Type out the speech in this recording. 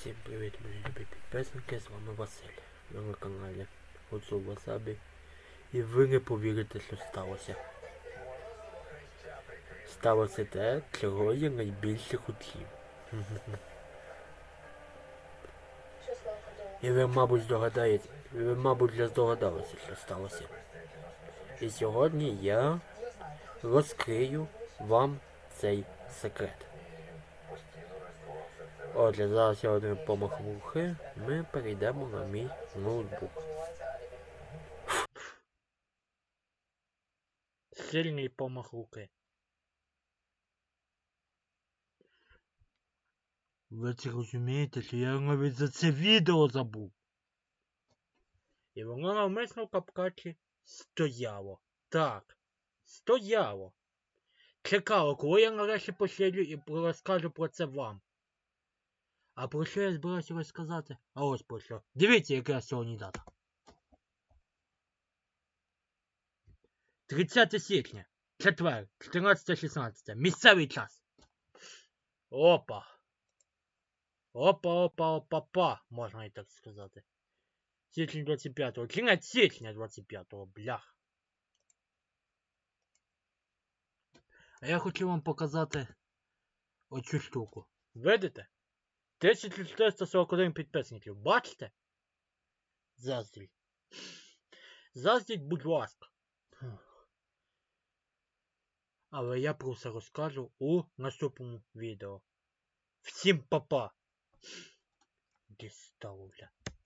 Всім привіт, мої любі підписники, з вами Василь. Ви на каналі Гуцул Васабі. І ви не повірите, що сталося. Сталося те, чого я найбільше хотів. І ви, мабуть, здогадаєте, ви, мабуть, вже здогадалися, що сталося. І сьогодні я розкрию вам цей секрет. Отже, зараз я один помах вухи, ми перейдемо на мій ноутбук. Сильний помах руки. Ви це розумієте, що я навіть за це відео забув. І воно навмисно в капкаті стояло. Так, стояло. Чекало, коли я нарешті пошлю і розкажу про це вам. А про що я збирався розказати? А ось про що. Дивіться, яка сьогодні дата. 30 січня. Четвер, 14.16. Місцевий час. Опа. Опа, опа, опа, па, можна і так сказати. Січень 25-го. Кінець січня 25-го, блях. А я хочу вам показати оцю штуку. Видите? 1441 підписників. Бачите? Заздріть. Заздріть, будь ласка. Але я про це розкажу у наступному відео. Всім папа. Дістало, бля.